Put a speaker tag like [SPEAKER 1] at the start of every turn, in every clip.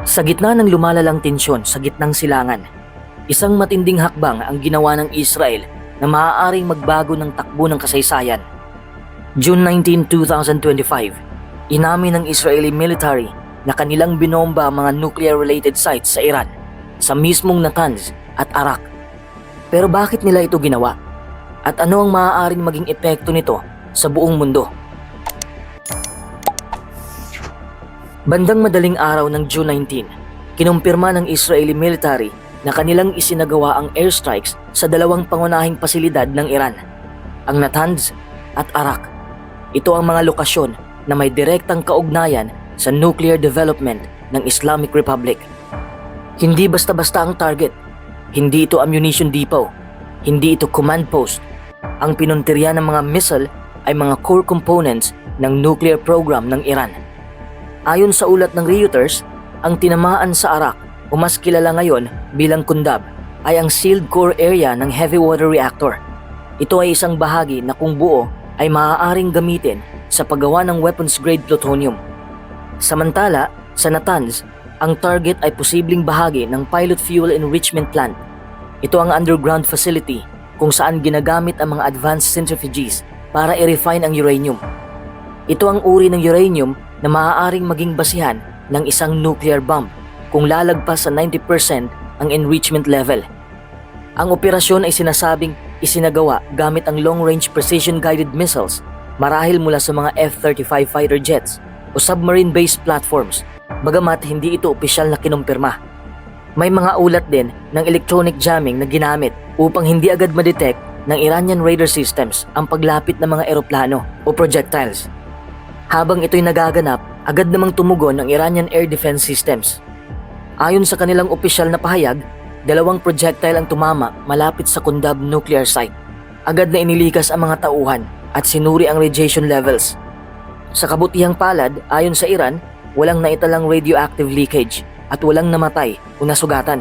[SPEAKER 1] Sa gitna ng lumalalang tensyon sa gitnang silangan, isang matinding hakbang ang ginawa ng Israel na maaaring magbago ng takbo ng kasaysayan. June 19, 2025, inamin ng Israeli military na kanilang binomba ang mga nuclear-related sites sa Iran, sa mismong Natanz at Arak. Pero bakit nila ito ginawa? At ano ang maaaring maging epekto nito sa buong mundo? Bandang madaling araw ng June 19, kinumpirma ng Israeli military na kanilang isinagawa ang airstrikes sa dalawang pangunahing pasilidad ng Iran, ang Natanz at Arak. Ito ang mga lokasyon na may direktang kaugnayan sa nuclear development ng Islamic Republic. Hindi basta-basta ang target, hindi ito ammunition depot, hindi ito command post. Ang pinuntirya ng mga missile ay mga core components ng nuclear program ng Iran. Ayon sa ulat ng Reuters, ang tinamaan sa Arak o mas kilala ngayon bilang Kundab ay ang sealed core area ng heavy water reactor. Ito ay isang bahagi na kung buo ay maaaring gamitin sa paggawa ng weapons grade plutonium. Samantala, sa Natanz, ang target ay posibleng bahagi ng pilot fuel enrichment plant. Ito ang underground facility kung saan ginagamit ang mga advanced centrifuges para i-refine ang uranium. Ito ang uri ng uranium na maaaring maging basihan ng isang nuclear bomb kung lalagpas sa 90% ang enrichment level. Ang operasyon ay sinasabing isinagawa gamit ang long-range precision-guided missiles marahil mula sa mga F-35 fighter jets o submarine-based platforms, bagamat hindi ito opisyal na kinumpirma. May mga ulat din ng electronic jamming na ginamit upang hindi agad madetect ng Iranian radar systems ang paglapit ng mga eroplano o projectiles. Habang ito'y nagaganap, agad namang tumugon ang Iranian air defense systems. Ayon sa kanilang opisyal na pahayag, dalawang projectile ang tumama malapit sa Kundab nuclear site. Agad na inilikas ang mga tauhan at sinuri ang radiation levels. Sa kabutihang palad, ayon sa Iran, walang naitalang radioactive leakage at walang namatay o nasugatan.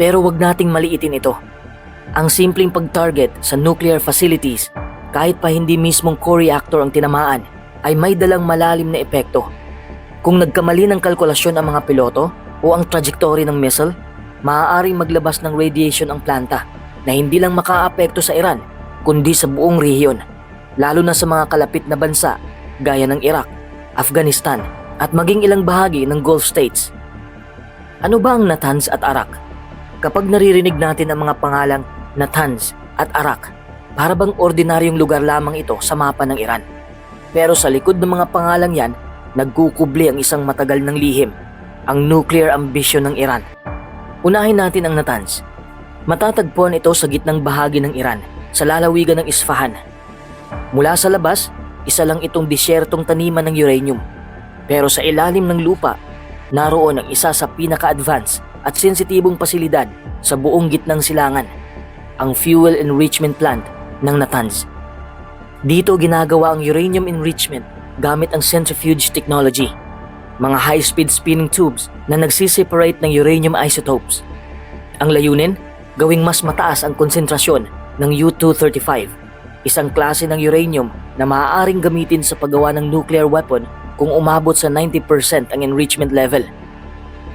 [SPEAKER 1] Pero wag nating maliitin ito. Ang simpleng pag-target sa nuclear facilities, kahit pa hindi mismong core reactor ang tinamaan, ay may dalang malalim na epekto. Kung nagkamali ng kalkulasyon ang mga piloto o ang trajectory ng missile, maaaring maglabas ng radiation ang planta na hindi lang makaapekto sa Iran, kundi sa buong rehiyon, lalo na sa mga kalapit na bansa gaya ng Iraq, Afghanistan at maging ilang bahagi ng Gulf States. Ano ba ang Natanz at Arak? Kapag naririnig natin ang mga pangalang Natanz at Arak, para bang ordinaryong lugar lamang ito sa mapa ng Iran. Pero sa likod ng mga pangalang yan, nagkukubli ang isang matagal ng lihim, ang nuclear ambition ng Iran. Unahin natin ang Natanz. Matatagpuan ito sa gitnang bahagi ng Iran, sa lalawigan ng Isfahan. Mula sa labas, isa lang itong disyertong taniman ng uranium. Pero sa ilalim ng lupa, naroon ang isa sa pinaka-advance at sensitibong pasilidad sa buong gitnang silangan, ang fuel enrichment plant ng Natanz. Dito ginagawa ang uranium enrichment gamit ang centrifuge technology, mga high-speed spinning tubes na nagsiseparate ng uranium isotopes. Ang layunin, gawing mas mataas ang konsentrasyon ng U-235, isang klase ng uranium na maaaring gamitin sa paggawa ng nuclear weapon kung umabot sa 90% ang enrichment level.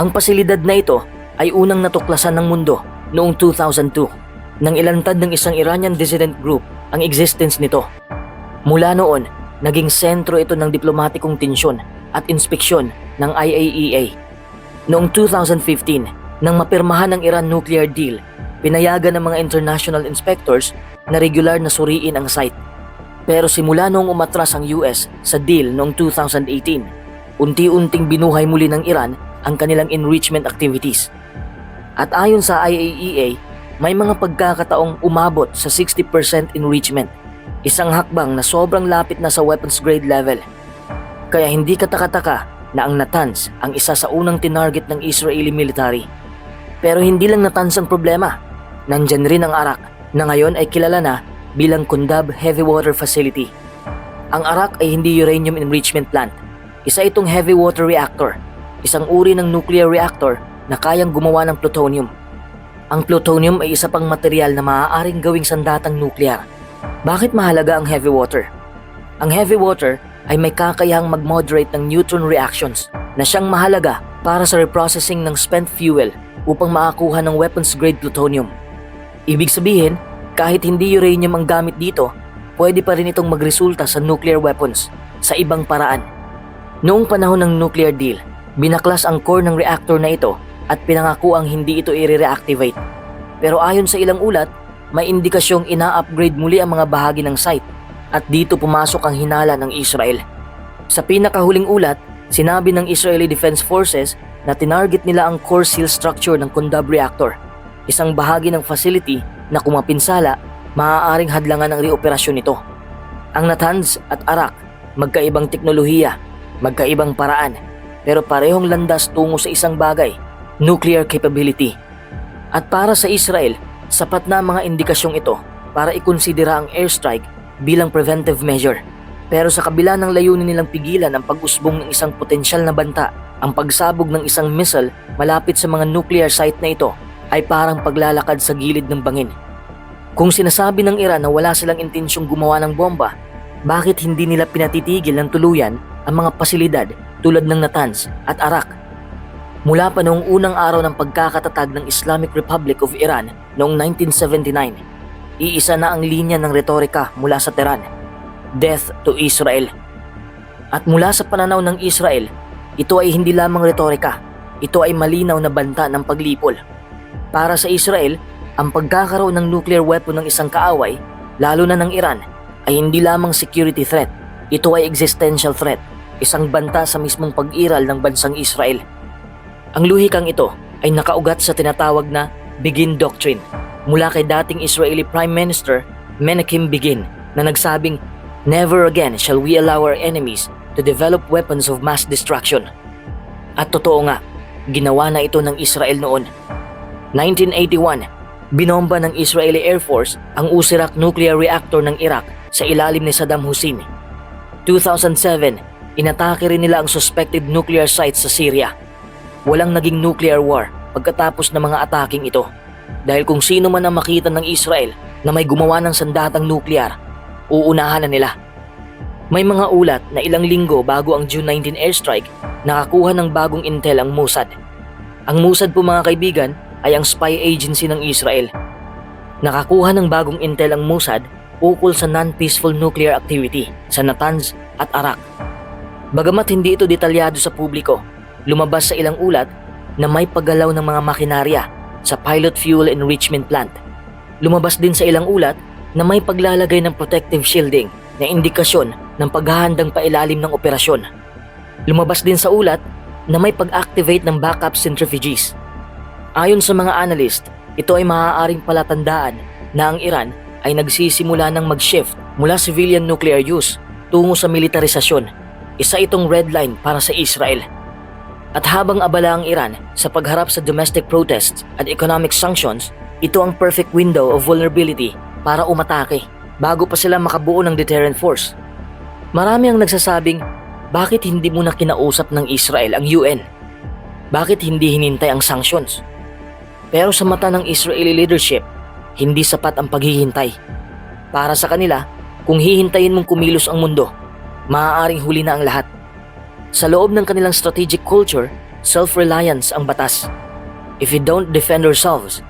[SPEAKER 1] Ang pasilidad na ito ay unang natuklasan ng mundo noong 2002 nang ilantad ng isang Iranian dissident group ang existence nito. Mula noon, naging sentro ito ng diplomatikong tensyon at inspeksyon ng IAEA. Noong 2015, nang mapirmahan ng Iran nuclear deal, pinayagan ng mga international inspectors na regular na suriin ang site. Pero simula noong umatras ang US sa deal noong 2018, unti-unting binuhay muli ng Iran ang kanilang enrichment activities. At ayon sa IAEA, may mga pagkakataong umabot sa 60% enrichment, isang hakbang na sobrang lapit na sa weapons grade level. Kaya hindi katakataka na ang Natanz ang isa sa unang tinarget ng Israeli military. Pero hindi lang Natanz ang problema. Nandyan rin ang Arak na ngayon ay kilala na bilang Kundab Heavy Water Facility. Ang Arak ay hindi uranium enrichment plant. Isa itong heavy water reactor, isang uri ng nuclear reactor na kayang gumawa ng plutonium. Ang plutonium ay isa pang material na maaaring gawing sandatang nuklear. Bakit mahalaga ang heavy water? Ang heavy water ay may kakayahang mag-moderate ng neutron reactions na siyang mahalaga para sa reprocessing ng spent fuel upang makakuha ng weapons-grade plutonium. Ibig sabihin, kahit hindi uranium ang gamit dito, pwede pa rin itong magresulta sa nuclear weapons sa ibang paraan. Noong panahon ng nuclear deal, binaklas ang core ng reactor na ito at pinangako ang hindi ito i-reactivate. Pero ayon sa ilang ulat, may indikasyong ina-upgrade muli ang mga bahagi ng site at dito pumasok ang hinala ng Israel. Sa pinakahuling ulat, sinabi ng Israeli Defense Forces na tinarget nila ang core seal structure ng Kundab reactor, isang bahagi ng facility na kung mapinsala, maaaring hadlangan ang reoperasyon nito. Ang Natanz at Arak, magkaibang teknolohiya, magkaibang paraan, pero parehong landas tungo sa isang bagay, nuclear capability. At para sa Israel, sapat na ang mga indikasyong ito para ikonsidera ang airstrike bilang preventive measure. Pero sa kabila ng layunin nilang pigilan ang pag-usbong ng isang potensyal na banta, ang pagsabog ng isang missile malapit sa mga nuclear site na ito ay parang paglalakad sa gilid ng bangin. Kung sinasabi ng Iran na wala silang intensyong gumawa ng bomba, bakit hindi nila pinatitigil ng tuluyan ang mga pasilidad tulad ng Natanz at Arak? Mula pa noong unang araw ng pagkakatatag ng Islamic Republic of Iran noong 1979, iisa na ang linya ng retorika mula sa Tehran, Death to Israel. At mula sa pananaw ng Israel, ito ay hindi lamang retorika, ito ay malinaw na banta ng paglipol. Para sa Israel, ang pagkakaroon ng nuclear weapon ng isang kaaway, lalo na ng Iran, ay hindi lamang security threat, ito ay existential threat, isang banta sa mismong pag-iral ng bansang Israel. Ang luhikang ito ay nakaugat sa tinatawag na Begin Doctrine mula kay dating Israeli Prime Minister Menachem Begin na nagsabing, Never again shall we allow our enemies to develop weapons of mass destruction. At totoo nga, ginawa na ito ng Israel noon. 1981, binomba ng Israeli Air Force ang Usirak nuclear reactor ng Iraq sa ilalim ni Saddam Hussein. 2007, inatake rin nila ang suspected nuclear sites sa Syria. Walang naging nuclear war pagkatapos ng mga ataking ito. Dahil kung sino man ang makita ng Israel na may gumawa ng sandatang nuklear, uunahan na nila. May mga ulat na ilang linggo bago ang June 19 airstrike, nakakuha ng bagong intel ang Mossad. Ang Mossad po mga kaibigan ay ang spy agency ng Israel. Nakakuha ng bagong intel ang Mossad ukol sa non-peaceful nuclear activity sa Natanz at Arak. Bagamat hindi ito detalyado sa publiko, lumabas sa ilang ulat na may paggalaw ng mga makinarya sa pilot fuel enrichment plant. Lumabas din sa ilang ulat na may paglalagay ng protective shielding na indikasyon ng paghahandang pailalim ng operasyon. Lumabas din sa ulat na may pag-activate ng backup centrifuges. Ayon sa mga analyst, ito ay maaaring palatandaan na ang Iran ay nagsisimula ng mag-shift mula civilian nuclear use tungo sa militarisasyon. Isa itong red line para sa Israel. At habang abala ang Iran sa pagharap sa domestic protests at economic sanctions, ito ang perfect window of vulnerability para umatake bago pa sila makabuo ng deterrent force. Marami ang nagsasabing, bakit hindi mo na kinausap ng Israel ang UN? Bakit hindi hinintay ang sanctions? Pero sa mata ng Israeli leadership, hindi sapat ang paghihintay. Para sa kanila, kung hihintayin mong kumilos ang mundo, maaaring huli na ang lahat. Sa loob ng kanilang strategic culture, self-reliance ang batas. If we don't defend ourselves,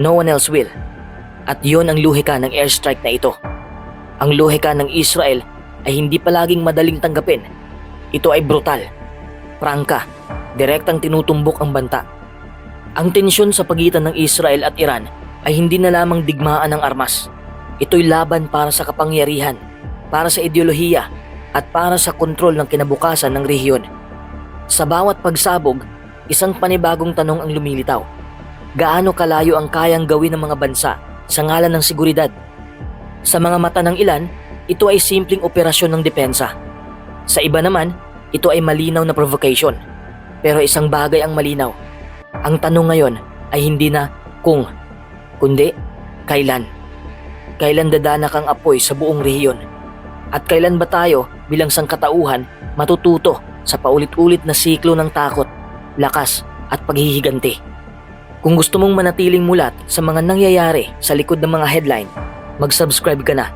[SPEAKER 1] no one else will. At yon ang luhika ng airstrike na ito. Ang luhika ng Israel ay hindi palaging madaling tanggapin. Ito ay brutal, prangka, direktang tinutumbok ang banta. Ang tensyon sa pagitan ng Israel at Iran ay hindi na lamang digmaan ng armas. Ito'y laban para sa kapangyarihan, para sa ideolohiya, at para sa kontrol ng kinabukasan ng rehiyon. Sa bawat pagsabog, isang panibagong tanong ang lumilitaw. Gaano kalayo ang kayang gawin ng mga bansa sa ngalan ng seguridad? Sa mga mata ng ilan, ito ay simpleng operasyon ng depensa. Sa iba naman, ito ay malinaw na provocation. Pero isang bagay ang malinaw. Ang tanong ngayon ay hindi na kung, kundi kailan. Kailan dadanak ang apoy sa buong rehiyon? At kailan ba tayo bilang sangkatauhan matututo sa paulit-ulit na siklo ng takot, lakas at paghihiganti? Kung gusto mong manatiling mulat sa mga nangyayari sa likod ng mga headline, mag-subscribe ka na.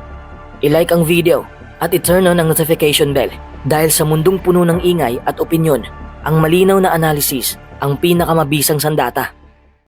[SPEAKER 1] I-like ang video at i-turn on ang notification bell dahil sa mundong puno ng ingay at opinyon, ang malinaw na analysis ang pinakamabisang sandata.